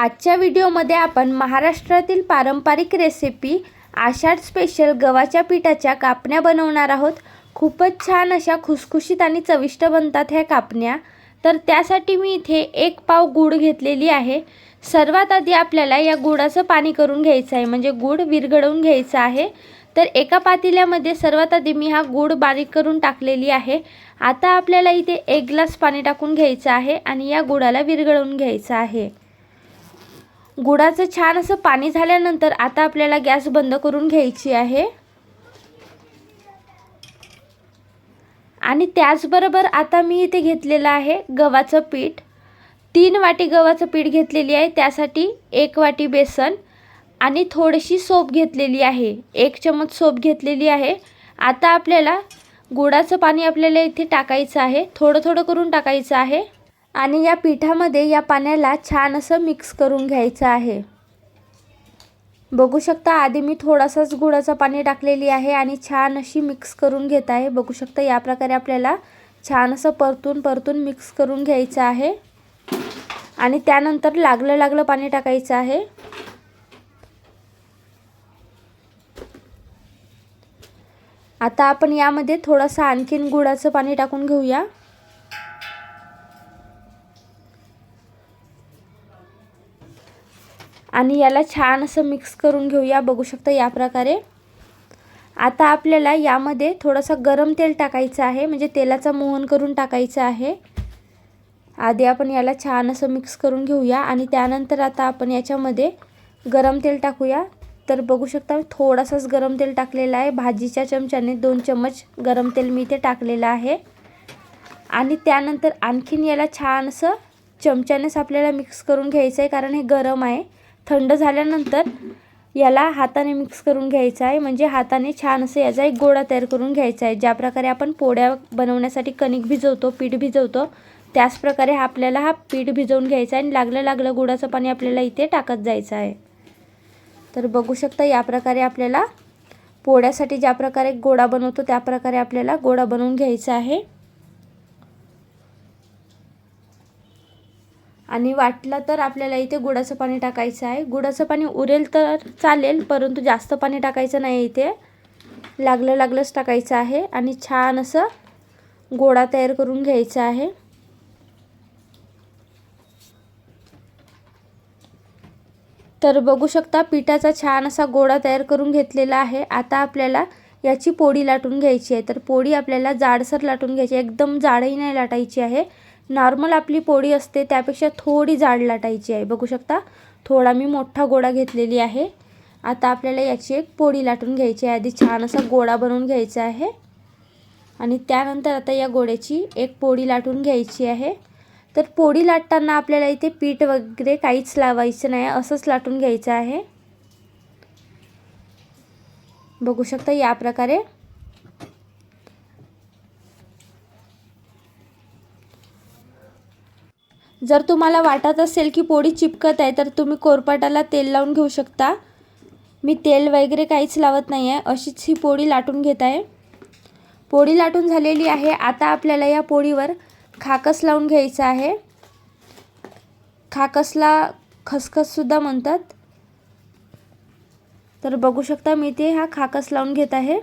आजच्या व्हिडिओमध्ये आपण महाराष्ट्रातील पारंपरिक रेसिपी आषाढ स्पेशल गव्हाच्या पिठाच्या कापण्या बनवणार आहोत. खूपच छान अशा खुसखुशीत आणि चविष्ट बनतात ह्या कापण्या. तर त्यासाठी मी इथे एक पाव गूळ घेतलेली आहे. सर्वात आधी आपल्याला या गुळाचं पाणी करून घ्यायचं आहे. म्हणजे गूळ विरघळवून घ्यायचं आहे. तर एका पातेल्यामध्ये सर्वात आधी मी हा गूळ बारीक करून टाकलेली आहे. आता आपल्याला इथे एक ग्लास पाणी टाकून घ्यायचं आहे आणि या गुळाला विरघळवून घ्यायचं आहे. गुळाचं छान असं पाणी झाल्यानंतर आता आपल्याला गॅस बंद करून घ्यायची आहे. आणि त्याचबरोबर आता मी इथे घेतलेलं आहे गव्हाचं पीठ. तीन वाटी गव्हाचं पीठ घेतलेली आहे त्यासाठी एक वाटी बेसन आणि थोडीशी सोप घेतलेली आहे. एक चमच सोप घेतलेली आहे. आता आपल्याला गुळाचं पाणी आपल्याला इथे टाकायचं आहे. थोडं थोडं करून टाकायचं आहे. आणि या पिठामध्ये या पाण्याला छान असं मिक्स करून घ्यायचं आहे. बघू शकता आधी मी थोडासाच गुळाचं पाणी टाकलेली आहे आणि छान अशी मिक्स करून घेत आहे. बघू शकता या प्रकारे आपल्याला छान असं परतून परतून मिक्स करून घ्यायचं आहे. आणि त्यानंतर लागलं लागलं पाणी टाकायचं आहे. आता आपण यामध्ये थोडंसं आणखीन गुळाचं पाणी टाकून घेऊया. आणि याला छान असं मिक्स करून घेऊया. बघू शकता या प्रकारे. आता आपल्याला यामध्ये थोडंसं गरम तेल टाकायचं आहे. म्हणजे तेलाचा मोहन करून टाकायचं आहे. आधी आपण याला छान असं मिक्स करून घेऊया आणि त्यानंतर आता आपण याच्यामध्ये गरम तेल टाकूया. तर बघू शकता थोडासाच गरम तेल टाकलेलं आहे. भाजीच्या चमच्याने दोन चम्मच गरम तेल मी इथे टाकलेलं आहे. आणि त्यानंतर आणखीन याला छान असं चमच्यानेच आपल्याला मिक्स करून घ्यायचं आहे कारण हे गरम आहे. थंड झाल्यानंतर याला हाताने मिक्स करून घ्यायचं आहे. म्हणजे हाताने छान असं याचा एक गोळा तयार करून घ्यायचा आहे. ज्या प्रकारे आपण पोळ्या बनवण्यासाठी कणिक भिजवतो पीठ भिजवतो त्याचप्रकारे हा आपल्याला हा पीठ भिजवून घ्यायचा आहे आणि लागलं लागलं गुळाचं पाणी आपल्याला इथे टाकत जायचं आहे. तर बघू शकता या प्रकारे आपल्याला पोळ्यासाठी ज्या प्रकारे गोळा बनवतो त्या प्रकारे आपल्याला गोळा बनवून घ्यायचा आहे. आणि वाटलं तर आपल्याला इथे गुळाचं पाणी टाकायचं आहे. गुळाचं पाणी उरेल तर चालेल परंतु जास्त पाणी टाकायचं नाही इथे. लागलं लागलंच टाकायचं आहे आणि छान असं गोळा तयार करून घ्यायचा आहे. तर बघू शकता पिठाचा छान असा गोळा तयार करून घेतलेला आहे. आता आपल्याला याची पोळी लाटून घ्यायची आहे. तर पोळी आपल्याला जाडसर लाटून घ्यायची एकदम जाडही नाही लाटायची आहे. नॉर्मल आपली पोळी असते त्यापेक्षा थोडी जाड लाटायची आहे. बघू शकता? थोडा मी मोठा गोळा घेतलेली आहे. आता आपल्याला याची एक पोळी लाटून घ्यायची आहे. आधी छान असा गोळा बनवून घ्यायचा आहे. आणि त्यानंतर आता या गोळ्याची एक पोळी लाटून घ्यायची आहे. तर पोळी लाटताना आपल्याला इथे पीठ वगैरे काहीच लावायचं नाही. असंच लाटून घ्यायचं आहे. बघू शकता या प्रकारे. जर तुम्हाला वाटत असेल की पोळी चिपकत आहे तर तुम्ही कोरपाटाला तेल लावून घेऊ शकता. मी तेल वगैरे काहीच लावत नाही आहे अशीच ही पोळी लाटून घेत आहे. पोळी लाटून झालेली आहे. आता आपल्याला या पोळीवर खाकस लावून घ्यायचं आहे. खाकसला खसखससुद्धा म्हणतात. तर बघू शकता मी ते हा खाकस लावून घेत आहे.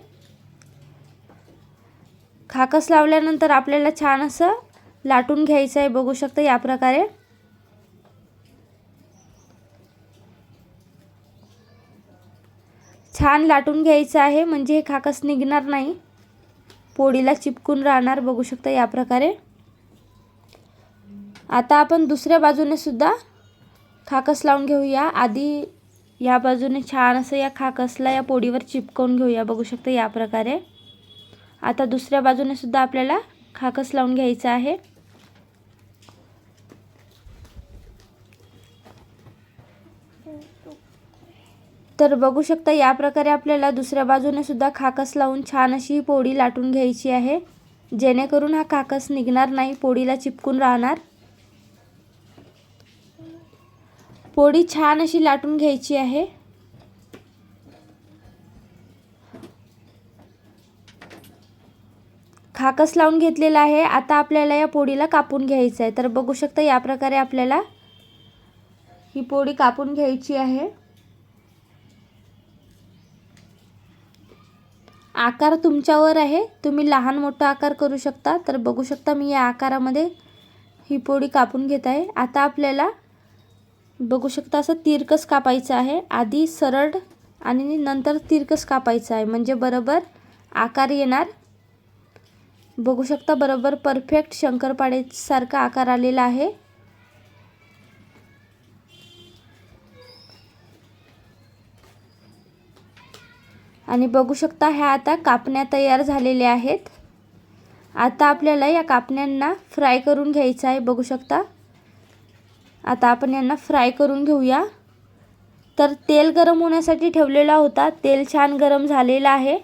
खाकस लावल्यानंतर आपल्याला छान असं लाटून घ्यायचं आहे. बघू शकता या प्रकारे. छान लाटून घ्यायचं आहे. म्हणजे हे खाकस निघणार नाही. पोळीला चिपकून राहणार. बघू शकता या प्रकारे. आता आपण दुसऱ्या बाजूने सुद्धा खाकस लावून घेऊया. आधी या बाजूने छान असं या खाकसला या पोळीवर चिपकवून घेऊया. बघू शकता या प्रकारे. आता दुसऱ्या बाजूने सुद्धा आपल्याला खाकस लावून घ्यायचं आहे. तर बघू शकता या प्रकारे आपल्याला दुसऱ्या बाजूने सुद्धा खाकस लावून छान अशी पोळी लाटून घ्यायची आहे. जेणेकरून हा खाकस निघणार नाही पोळीला चिपकून राहणार. पोळी छान अशी लाटून घ्यायची आहे. खाकस लावून घेतलेला आहे. आता आपल्याला या पोळीला कापून घ्यायचं आहे. तर बघू शकता या प्रकारे आपल्याला ही पोळी कापून घ्यायची आहे. आकार तुमच्यावर आहे. तुम्ही लहान मोठा आकार करू शकता. तर बघू शकता मी या आकारामध्ये ही पोळी कापून घेत आहे. आता आपल्याला बघू शकता असं तिरकस कापायचं आहे. आधी सरळ आणि नंतर तिरकस कापायचं आहे. म्हणजे बरोबर आकार येणार बघू शकता बरोबर. परफेक्ट शंकरपाळेसारखा आकार आलेला आहे. आणि बघू शकता ह्या आता कापण्या तयार झालेल्या आहेत. आता आपल्याला या कापण्यांना फ्राय करून घ्यायचं आहे बघू शकता. आता आपण यांना फ्राय करून घेऊया. तर तेल गरम होण्यासाठी ठेवलेला होता. तेल छान गरम झालेलं आहे.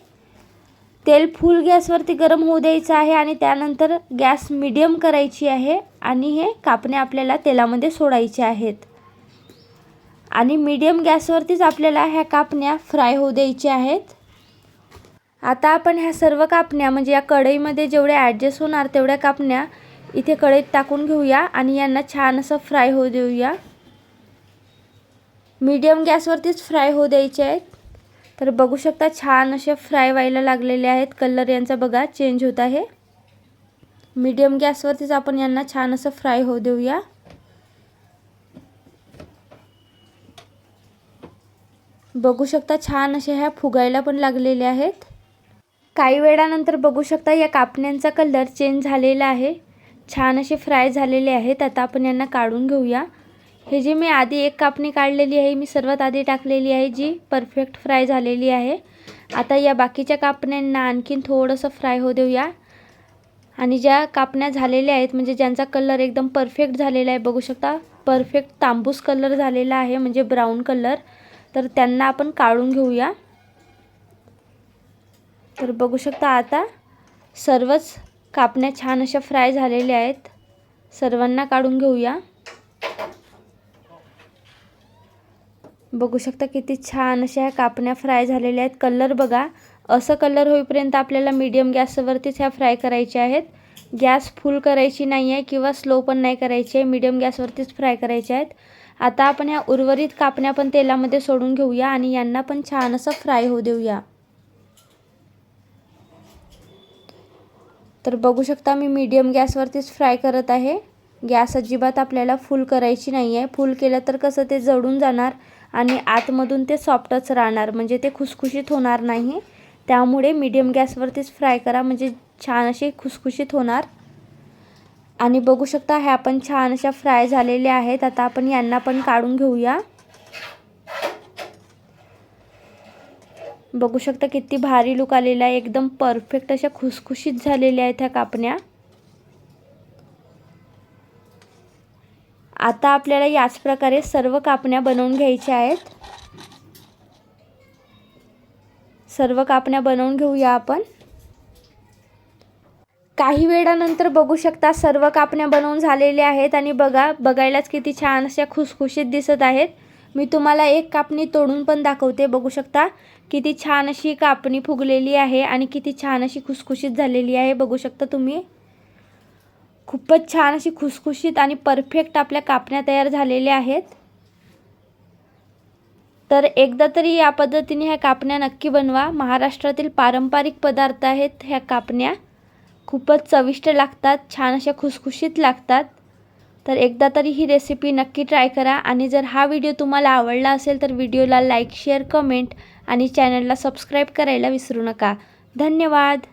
तेल फुल गॅसवरती गरम होऊ द्यायचं आहे आणि त्यानंतर गॅस मिडियम करायची आहे आणि हे कापणे आपल्याला तेलामध्ये सोडायचे आहेत. आणि मीडियम गॅसवरतीच आपल्याला ह्या कापण्या फ्राय होऊ द्यायच्या आहेत. आता आपण ह्या सर्व कापण्या म्हणजे या कढईमध्ये जेवढ्या ॲडजस्ट होणार तेवढ्या कापण्या इथे कढईत टाकून घेऊया आणि यांना छान असं फ्राय होऊ देऊया. मीडियम गॅसवरतीच फ्राय होऊ द्यायचे आहेत. तर बघू शकता छान असे फ्राय व्हायला लागलेले आहेत. कलर यांचा बघा चेंज होत आहे. मीडियम गॅसवरतीच आपण यांना छान असं फ्राय होऊ देऊया. बघू शकता छान असे ह्या फुगायला पण लागलेल्या आहेत. काही वेळानंतर बघू शकता या कापण्यांचा कलर चेंज झालेला आहे. छान असे फ्राय झालेले आहेत. आता आपण यांना काढून घेऊया. हे जे मी आधी एक कापणी काढलेली आहे मी सर्वात आधी टाकलेली आहे जी परफेक्ट फ्राय झालेली आहे. आता या बाकीच्या कापण्यांना आणखीन थोडंसं फ्राय होऊ देऊया. आणि ज्या कापण्या झालेल्या आहेत म्हणजे ज्यांचा कलर एकदम परफेक्ट झालेला आहे बघू शकता परफेक्ट तांबूस कलर झालेला आहे म्हणजे ब्राऊन कलर तर त्यांना आपण काढून घेऊया. तर बघू शकता आता सर्वच कापण्या छान अशा फ्राय झालेल्या आहेत. सर्वांना काढून घेऊया. बघू शकता किती छान अशा ह्या कापण्या फ्राय झालेल्या आहेत. कलर बघा. असं कलर होईपर्यंत आपल्याला मीडियम गॅसवरतीच ह्या फ्राय करायच्या आहेत. गॅस फुल करायची नाही आहे किंवा स्लो पण नाही करायची आहे. मीडियम गॅसवरतीच फ्राय करायच्या आहेत. आता आपण ह्या उर्वरित कापण्या पण तेलामध्ये सोडून घेऊया आणि यांना पण छान असं फ्राय होऊ देऊया. तर बघू शकता मी मीडियम गॅसवरतीच फ्राय करत आहे. गॅस अजिबात आपल्याला फुल करायची नाही आहे फुल केलं तर कसं ते जळून जाणार. आणि आतमधून ते सॉफ्टच राहणार. म्हणजे ते खुसखुशीत होणार नाही. त्यामुळे मीडियम गॅसवरतीच फ्राय करा. म्हणजे छान असे खुसखुशीत होणार. आणि बघू शकता ह्या पण छान अशा फ्राय झालेल्या आहेत. आता आपण यांना पण काढून घेऊया. बघू शकता किती भारी लुक आलेला आहे. एकदम परफेक्ट अशा खुसखुशीत झालेल्या आहेत ह्या कापण्या. आता आपल्याला याच प्रकारे सर्व कापण्या बनवून घ्यायच्या आहेत. सर्व कापण्या बनवून घेऊया आपण. काही वेळानंतर बघू शकता सर्व कापण्या बनवून झालेल्या आहेत आणि बघा बघायलाच किती छान अशा खुसखुशीत दिसत आहेत. मी तुम्हाला एक कापणी तोडून पण दाखवते. बघू शकता किती छान अशी कापणी फुगलेली आहे आणि किती छान अशी खुसखुशीत झालेली आहे. बघू शकता तुम्ही. खूपच छान अशी खुसखुशीत आणि परफेक्ट आपल्या कापण्या तयार झालेल्या आहेत. तर एकदा तरी या पद्धतीने ह्या कापण्या नक्की बनवा. महाराष्ट्रातील पारंपरिक पदार्थ आहेत ह्या कापण्या. खूपच चविष्ट लागतात छान अशा खुसखुशीत लागतात. तर एकदा तरी ही रेसिपी नक्की ट्राय करा आणि जर हा व्हिडिओ तुम्हाला आवडला असेल तर व्हिडिओला लाईक शेअर कमेंट आणि चॅनलला सबस्क्राईब करायला विसरू नका. धन्यवाद!